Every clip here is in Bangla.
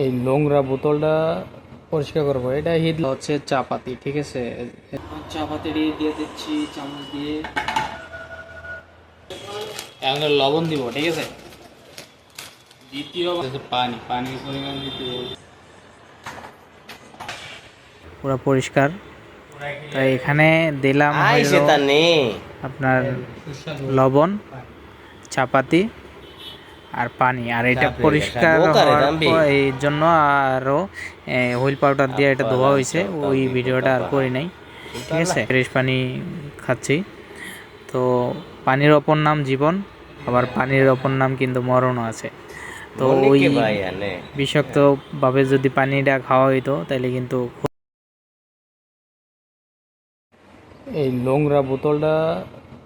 এই নোংরা বোতলটা পরিষ্কার করব। এটা হিট হচ্ছে চাপাতি ঠিক আছে? চা পাতি দিয়ে দিচ্ছি চামচ দিয়ে। এখন লবণ দিব ঠিক আছে? দ্বিতীয় হচ্ছে পানি পানির পরিমাণ দিতে পুরো পরিষ্কার। তাই এখানে দিলাম আপনার লবণ চাপাতি। আর পানি। আর এটা পরিষ্কার হওয়ার এই জন্য আরও হুইল পাউডার দিয়ে এটা ধোয়া হয়েছে। ওই ভিডিওটা আর করি নাই। ঠিক আছে? ফ্রেশ পানি খাচ্ছি। তো পানির অপর নাম জীবন আবার পানির অপর নাম কিন্তু মরণও আছে। তো ওই বিষাক্তভাবে যদি পানিটা খাওয়া হইতো তাহলে কিন্তু এই নোংরা বোতলটা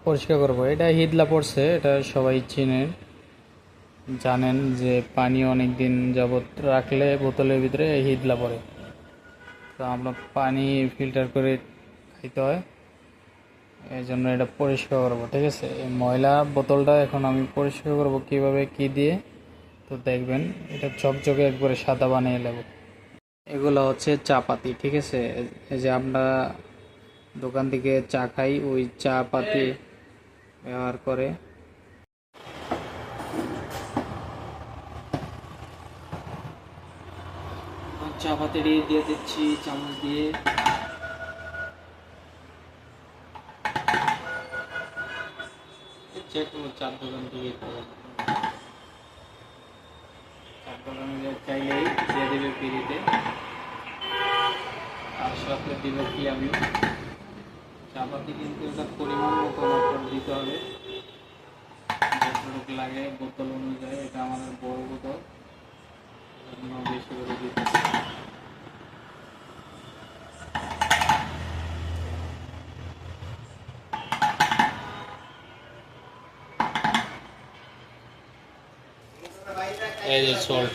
পরিষ্কার করব। এটা হিদলা পড়ছে এটা সবাই চিনেন জানেন যে পানি অনেক দিন যাবত রাখলে বোতলের ভিতরে হিদলা পড়ে। তো আমরা পানি ফিল্টার করে খাইতে হয়। এই জন্য এটা পরিষ্কার করব, ঠিক আছে? এই ময়লা বোতলটা এখন আমি পরিষ্কার করব কীভাবে, কি দিয়ে? তো দেখবেন, এটা চকচকে একবারে সাদা বানিয়ে নেব। এগুলো হচ্ছে চা পাতি ঠিক আছে? এই যে আমরা দোকান থেকে চা খাই, ওই চা পাতি ব্যবহার করে। চা পাতি দিয়ে দিচ্ছি, চামচ দিয়ে। চার দোকান থেকে চার দিয়ে দেবে আর সাথে কি আমি? চাপাতি কিন্তু এটা পরিমাণ দিতে হবে। লাগে, বোতল অনুযায়ী, এটা আমাদের বড় বোতল। বেশি করে দিতে হবে। এই যে সল্ট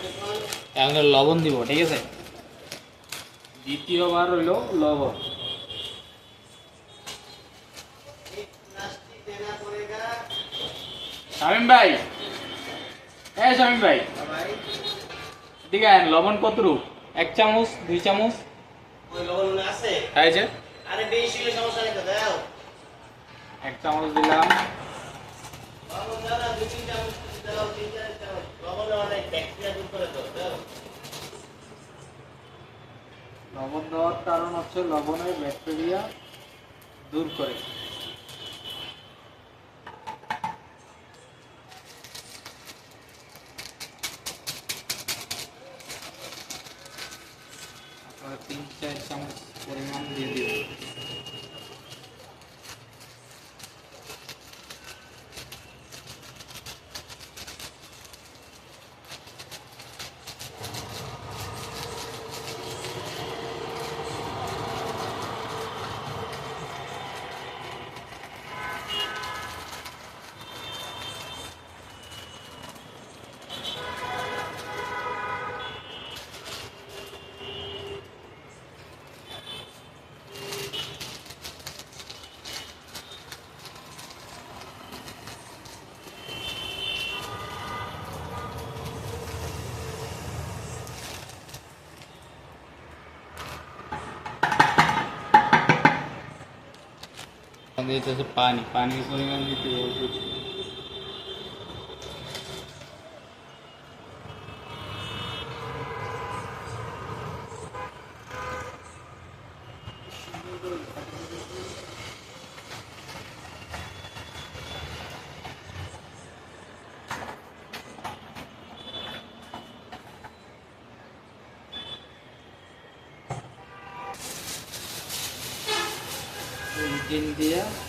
এখন লবণ দিব ঠিক আছে? দ্বিতীয়বার হইল লবণ। শামিম ভাই। হ্যাঁ শামিম ভাই। ঠিক আছে লবণ কতটুকু এক চামচ দুই চামচ। এক চামচ দিলাম। দেওয়ার কারণ হচ্ছে লবণের ব্যাকটেরিয়া দূর করে আপনারা তিন চার চামচ পরিমাণ দিয়ে দিবেন দিতে হচ্ছে পানি পানির পরিমাণ দিতে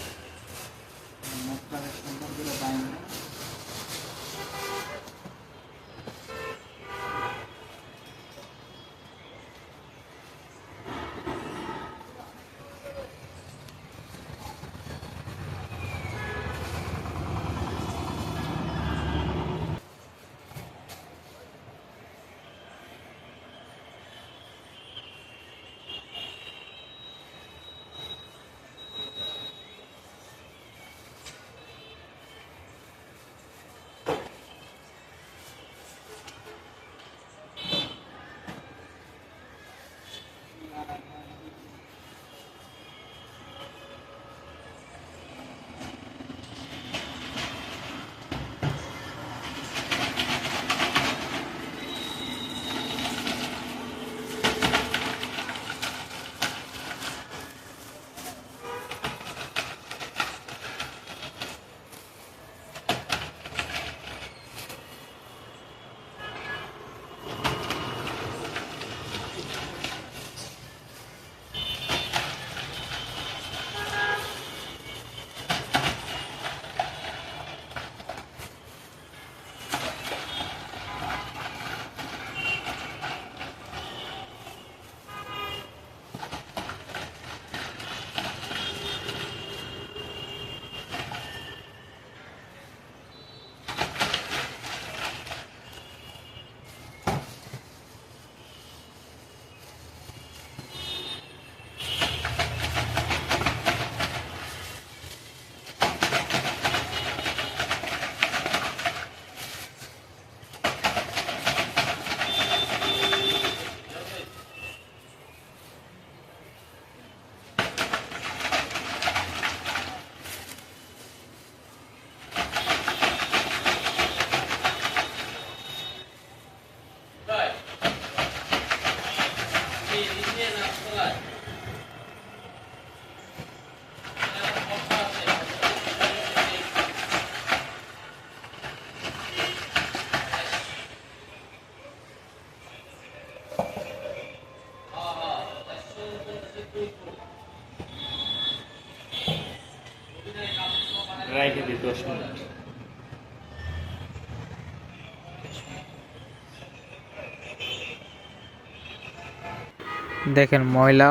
দেখেন ময়লা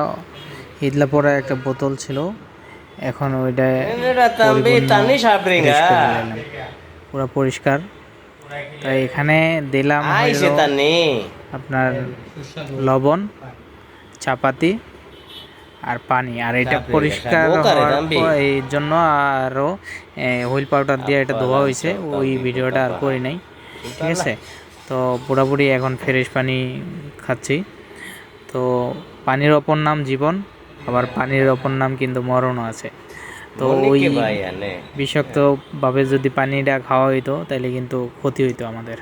ইদলা পড়া একটা বোতল ছিল। এখন ওইটা পুরো পরিষ্কার। তাই এখানে দিলাম আপনার লবণ চাপাতি। আর পানি। আর এটা পরিষ্কার হওয়ার এই জন্য আরও হুইল পাউডার দিয়ে এটা ধোয়া হয়েছে। ওই ভিডিওটা আর করি নাই। ঠিক আছে? তো পুরোপুরি এখন ফ্রেশ পানি খাচ্ছি। তো পানির অপর নাম জীবন আবার পানির অপর নাম কিন্তু মরণও আছে। তো ওই বিষাক্তভাবে যদি পানিটা খাওয়া হইতো তাহলে কিন্তু ক্ষতি হইতো আমাদের।